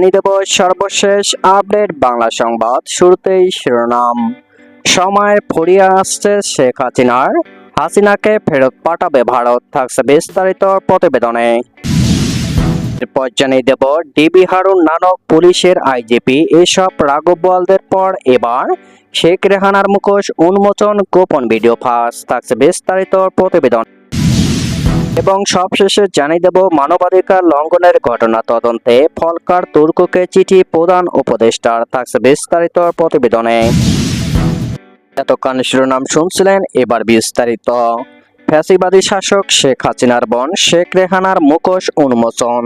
জানিয়ে দেব সর্বশেষ আপডেট বাংলা সংবাদ শুরুতেই শিরোনাম। সময় ফুরিয়ে আসছে শেখ হাসিনার। হাসিনাকে ফেরত পাঠাবে ভারত, থাকছে বিস্তারিত প্রতিবেদনে। এরপর জানিয়ে দেব ডিবি হারুন নানক, পুলিশের আইজিপি এসব রাঘবওয়ালদের পর এবার শেখ রেহানার মুখোশ উন্মোচন গোপন ভিডিও ফাঁস, থাকছে বিস্তারিত প্রতিবেদন। এবং সবশেষে জানিয়ে দেব মানবাধিকার লঙ্ঘনের ঘটনা তদন্তে ফলকার তুর্ককে চিঠি প্রদান উপদেষ্টার থাকছে বিস্তারিত প্রতিবেদনে। এতক্ষণ শিরোনাম শুনছিলেন এবার বিস্তারিত। ফ্যাসিবাদী শাসক শেখ হাসিনার বোন শেখ রেহানার মুখোশ উন্মোচন।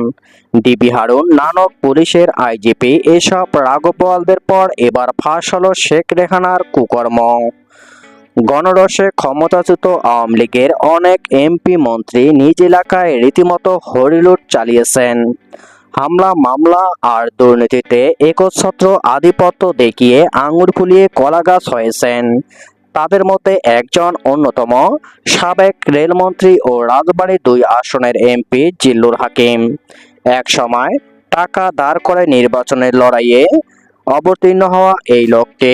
ডিবি হারুন নানক পুলিশের আইজিপি এসব রাগপালদের পর এবার ফাঁস হলো শেখ রেহানার কুকর্ম। গণরসে ক্ষমতাচ্যুত আওয়ামী লীগের অনেক এমপি মন্ত্রী নিজ এলাকায় রীতিমতো হরিলুট চালিয়েছেন। হামলা, মামলা আর দুর্নীতিতে একচ্ছত্র আধিপত্য দেখিয়ে আঙুর ফুলিয়ে কলাগাছ হয়েছেন। তাদের মধ্যে একজন অন্যতম সাবেক রেলমন্ত্রী ও রাজবাড়ী দুই আসনের এমপি জিল্লুর হাকিম। এক সময় টাকা দাঁড় করে নির্বাচনের লড়াইয়ে অবতীর্ণ হওয়া এই লোকটি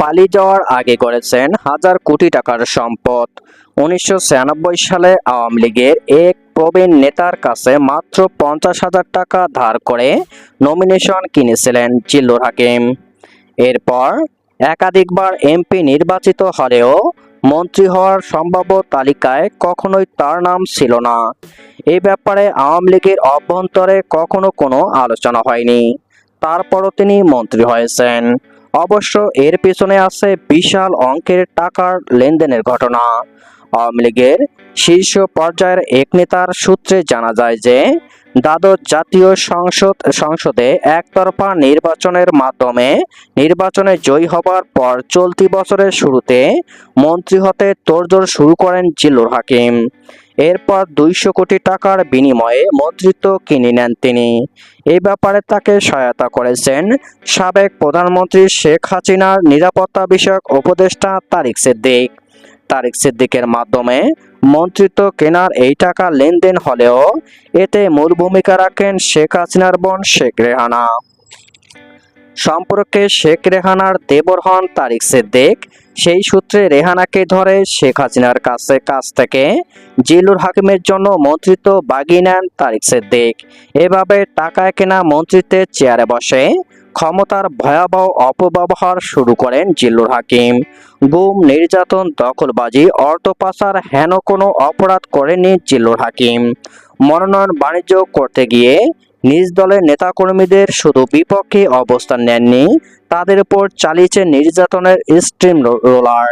পালিয়ে যাওয়ার আগে করেছেন হাজার কোটি টাকার সম্পদ। উনিশশো ছিয়ানব্বই সালে আওয়ামী লীগের এক প্রবীণ নেতার কাছে মাত্র পঞ্চাশ হাজার টাকা ধার করে নমিনেশন কিনেছিলেন জিল্লুর হাকিম। এরপর একাধিকবার এমপি নির্বাচিত হলেও মন্ত্রী হওয়ার সম্ভাব্য তালিকায় কখনোই তার নাম ছিল না। এ ব্যাপারে আওয়ামী লীগের অভ্যন্তরে কখনো কোনো আলোচনা হয়নি। তারপরও তিনি মন্ত্রী হয়েছেন। অবশ্য এর পিছনে আছে বিশাল অঙ্কের টাকার লেনদেনের ঘটনা। আওয়ামী লীগের শীর্ষ পর্যায়ের এক নেতার সূত্রে জানা যায় যে, দ্বাদশ জাতীয় সংসদ, সংসদে একতরফা নির্বাচনের মাধ্যমে নির্বাচনে জয়ী হবার পর চলতি বছরের শুরুতে মন্ত্রী হতে তোড়জোড় শুরু করেন জিল্লুর হাকিম। এরপর দুইশো কোটি টাকার বিনিময়ে মন্ত্রিত্ব কিনে নেন তিনি। এ ব্যাপারে তাকে সহায়তা করেছেন সাবেক প্রধানমন্ত্রী শেখ হাসিনার নিরাপত্তা বিষয়ক উপদেষ্টা তারিক সিদ্দিক। তারিক সিদ্দিকের মাধ্যমে মন্ত্রিত্ব কেনার এই টাকা লেনদেন হলেও এতে মূল ভূমিকা রাখেন শেখ হাসিনার বোন শেখ রেহানা। সম্পর্কে শেখ রেহানার দেবর হন তারিক সিদ্দিক। সেই সূত্রে রেহানাকে ধরে শেখ হাসিনার কাছে, কাছ থেকে জিলুর হাকিমের জন্য মন্ত্রিত্ব বাগিয়ে নেন তারিক সিদ্দিক। এভাবে টাকায় কেনা মন্ত্রিত্বের চেয়ারে বসে ক্ষমতার ভয়াবহ অপব্যবহার শুরু করেন জিল্লুর হাকিম। গুম, নির্যাতন, দখলবাজি অর্থ পাচার হেন কোনো অপরাধ করেনি জিল্লুর হাকিম। মনোনয়ন বাণিজ্য করতে গিয়ে নিজ দলের নেতাকর্মীদের শুধু বিপক্ষে অবস্থান নেননি, তাদের উপর চালিয়েছে নির্যাতনের স্ট্রিম রোলার।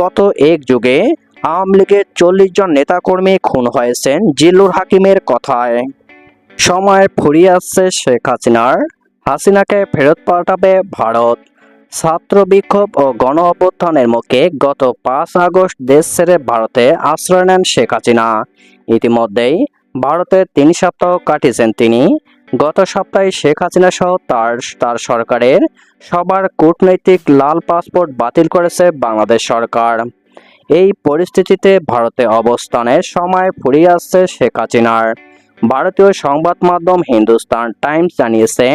গত এক যুগে আওয়ামী লীগের চল্লিশ জন নেতাকর্মী খুন হয়েছেন জিল্লুর হাকিমের কথায়। সময় ফুরিয়ে আসছে শেখ হাসিনার। হাসিনাকে ফেরত পাঠাবে ভারত। ছাত্র বিক্ষোভ ও গণ অভ্যুত্থানের মুখে গত পাঁচ আগস্ট দেশ ছেড়ে ভারতে আশ্রয় নেন শেখ হাসিনা। ইতিমধ্যেই ভারতে তিন সপ্তাহ কাটিয়েছেন তিনি। গত সপ্তাহে শেখ হাসিনা সহ তার তার সরকারের সবার কূটনৈতিক লাল পাসপোর্ট বাতিল করেছে বাংলাদেশ সরকার। এই পরিস্থিতিতে ভারতে অবস্থানের সময় ফুরিয়ে আসছে শেখ হাসিনার। ভারতীয় সংবাদ মাধ্যম হিন্দুস্তান টাইমস জানিয়েছে,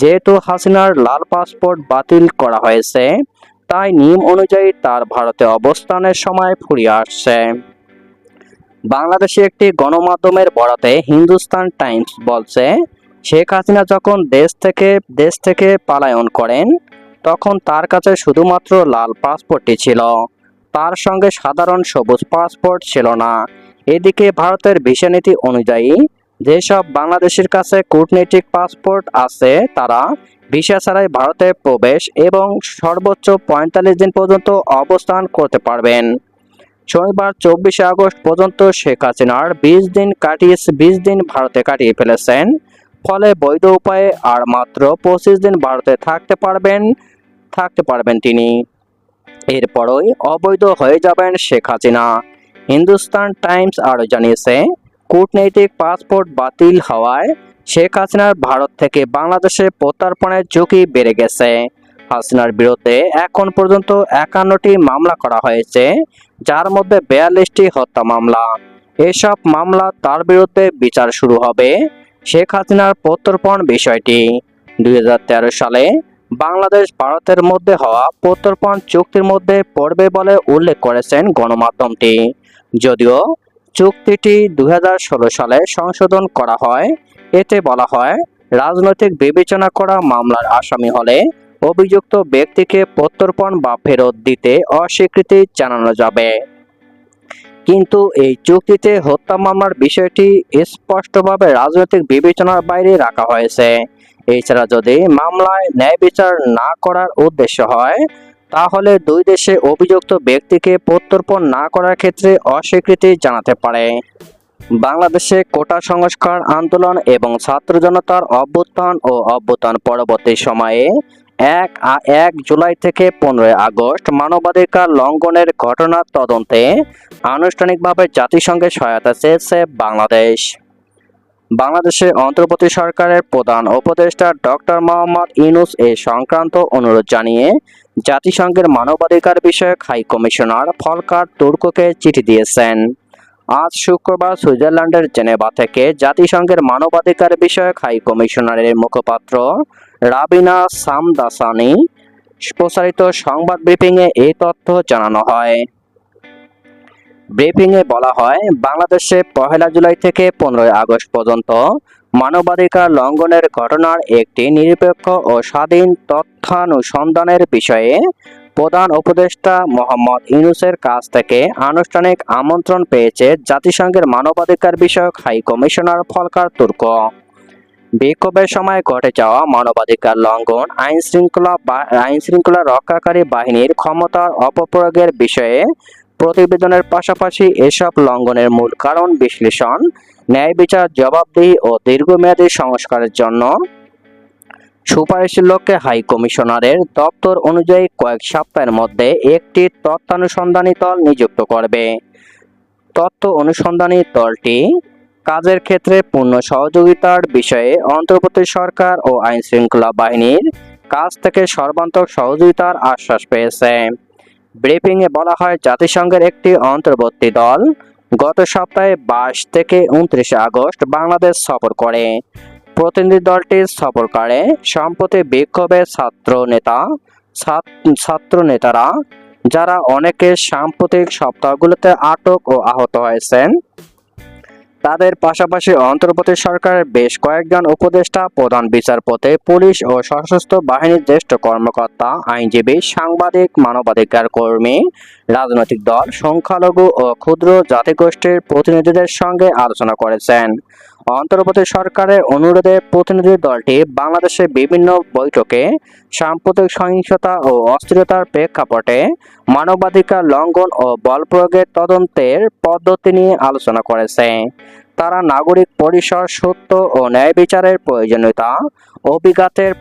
যেহেতু হাসিনার লাল পাসপোর্ট বাতিল করা হয়েছে, তাই নিয়ম অনুযায়ী তার ভারতে অবস্থানের সময় ফুরিয়ে আসছে। বাংলাদেশে একটি গণমাধ্যমের বরাতে হিন্দুস্তান টাইমস বলছে, শেখ হাসিনা যখন দেশ থেকে দেশ থেকে পালায়ন করেন, তখন তার কাছে শুধুমাত্র লাল পাসপোর্টটি ছিল। তার সঙ্গে সাধারণ সবুজ পাসপোর্ট ছিল না। এদিকে ভারতের ভিসা নীতি অনুযায়ী, যেসব বাংলাদেশের কাছে কূটনৈতিক পাসপোর্ট আছে, তারা ভিসা ছাড়াই ভারতে প্রবেশ এবং সর্বোচ্চ পঁয়তাল্লিশ দিন পর্যন্ত অবস্থান করতে পারবেন। শনিবার চব্বিশে আগস্ট পর্যন্ত শেখ হাসিনার বিশ দিন কাটিয়ে বিশ দিন ভারতে কাটিয়ে ফেলেছেন। ফলে বৈধ উপায়ে আর মাত্র পঁচিশ দিন ভারতে থাকতে পারবেন থাকতে পারবেন তিনি। এরপরই অবৈধ হয়ে যাবেন শেখ হাসিনা। হিন্দুস্তান টাইমস আরও জানিয়েছে, কূটনৈতিক পাসপোর্ট বাতিল হওয়ায় শেখ হাসিনার ভারত থেকে বাংলাদেশে প্রত্যর্পণের ঝুঁকি বেড়ে গেছে। হাসিনার বিরুদ্ধে এখন পর্যন্ত একান্নটি মামলা করা হয়েছে। যার মধ্যে বিয়াল্লিশটি হত্যা মামলা। এসব মামলা তার বিরুদ্ধে বিচার শুরু হবে শেখ হাসিনার প্রত্যর্পণ বিষয়টি। দুই হাজার তেরো সালে বাংলাদেশ ভারতের মধ্যে হওয়া প্রত্যর্পণ চুক্তির মধ্যে পড়বে বলে উল্লেখ করেছেন গণমাধ্যমটি। যদিও চুক্তিটি দুই হাজার ষোলো সালে সংশোধন করা হয়, এতে বলা হয় রাজনৈতিক বিবেচনা করা মামলার আসামি হলে অভিযুক্ত ব্যক্তিকে প্রত্যর্পণ বা ফেরত দিতে অস্বীকৃতি জানানো যাবে। কিন্তু এই চুক্তিতে হত্যা মামলার বিষয়টি স্পষ্টভাবে রাজনৈতিক বিবেচনার বাইরে রাখা হয়েছে। এছাড়া যদি মামলায় ন্যায় বিচার না করার উদ্দেশ্য হয়, তাহলে দুই দেশে অভিযুক্ত ব্যক্তিকে প্রত্যর্পণ না করার ক্ষেত্রে অস্বীকৃতি জানাতে পারে। বাংলাদেশে কোটা সংস্কার আন্দোলন এবং ছাত্র জনতার অভ্যুত্থান ও অভ্যুত্থান পরবর্তী সময়ে এক এক জুলাই থেকে পনেরোই আগস্ট মানবাধিকার লঙ্ঘনের ঘটনার তদন্তে আনুষ্ঠানিকভাবে জাতিসংঘের সহায়তা চেয়েছে বাংলাদেশ। বাংলাদেশের অন্তর্বর্তী সরকারের প্রধান উপদেষ্টা ডক্টর মোহাম্মদ ইনুস এ সংক্রান্ত অনুরোধ জানিয়ে জাতিসংঘের মানবাধিকার বিষয়ক হাই কমিশনার ফলকার তুর্ককে চিঠি দিয়েছেন। আজ শুক্রবার সুইজারল্যান্ডের জেনেভা থেকে জাতিসংঘের মানবাধিকার বিষয়ক হাই কমিশনারের মুখপাত্র রাবিনা সামদাসানি। প্রচারিত সংবাদ ব্রিফিংয়ে এই তথ্য জানানো হয়। ব্রিফিংয়ে বলা হয়, বাংলাদেশে পহেলা জুলাই থেকে পনেরোই আগস্ট পর্যন্ত মানবাধিকার লঙ্ঘনের ঘটনার একটি নিরপেক্ষ ও স্বাধীন তথ্যানুসন্ধানের বিষয়ে প্রধান উপদেষ্টা মোহাম্মদ ইউনুসের কাছ থেকে আনুষ্ঠানিক আমন্ত্রণ পেয়েছে জাতিসংঘের মানবাধিকার বিষয়ক হাই কমিশনার ফলকার তুর্ক। বিক্ষোভের সময় ঘটে যাওয়া মানবাধিকার লঙ্ঘন আইন শৃঙ্খলা আইন শৃঙ্খলা রক্ষাকারী বাহিনীর ক্ষমতার অপপ্রয়োগের বিষয়ে প্রতিবেদনের পাশাপাশি এসব লঙ্ঘনের মূল কারণ বিশ্লেষণ, ন্যায় বিচার, জবাবদিহি ও দীর্ঘমেয়াদী সংস্কারের জন্য। সুপারিশের লক্ষ্যে হাই কমিশনারের দপ্তর অনুযায়ী কয়েক সপ্তাহের মধ্যে একটি তথ্যানুসন্ধানী দল নিযুক্ত করবে। তথ্য অনুসন্ধানী দলটি কাজের ক্ষেত্রে পূর্ণ সহযোগিতার বিষয়ে অন্তর্বর্তী সরকার ও আইন শৃঙ্খলা বাহিনীর কাছ থেকে সর্বান্তক সহযোগিতার আশ্বাস পেয়েছে। ব্রিফিংয়ে বলা হয়, জাতিসংঘের একটি অন্তর্বর্তী দল গত সপ্তাহে বাইশ থেকে উনত্রিশে আগস্ট বাংলাদেশ সফর করে। প্রতিনিধি দলটি সফরকারে সম্প্রতি বিক্ষোভে ছাত্র নেতা ছাত্র নেতারা, যারা অনেকে সাম্প্রতিক সপ্তাহগুলোতে আটক ও আহত হয়েছেন তাদের পাশাপাশি অন্তর্বর্তী সরকারের বেশ কয়েকজন উপদেষ্টা, প্রধান বিচারপতি, পুলিশ ও সশস্ত্র বাহিনীর জ্যেষ্ঠ কর্মকর্তা, আইনজীবী, সাংবাদিক, মানবাধিকার কর্মী, রাজনৈতিক দল, সংখ্যালঘু ও ক্ষুদ্র জাতিগোষ্ঠীর প্রতিনিধিদের সঙ্গে আলোচনা করেছেন। অন্তর্বর্তী সরকারের অনুরোধে প্রতিনিধি দলটি বাংলাদেশের বিভিন্ন বৈঠকে সাম্প্রতিক সহিংসতা ও অস্থিরতার প্রেক্ষাপটে মানবাধিকার লঙ্ঘন ও বল প্রয়োগের তদন্তের পদ্ধতি নিয়ে আলোচনা করেছে। তারা নাগরিক পরিসর, সত্য ও ন্যায় বিচারের প্রয়োজনীয়তা অভিজ্ঞতার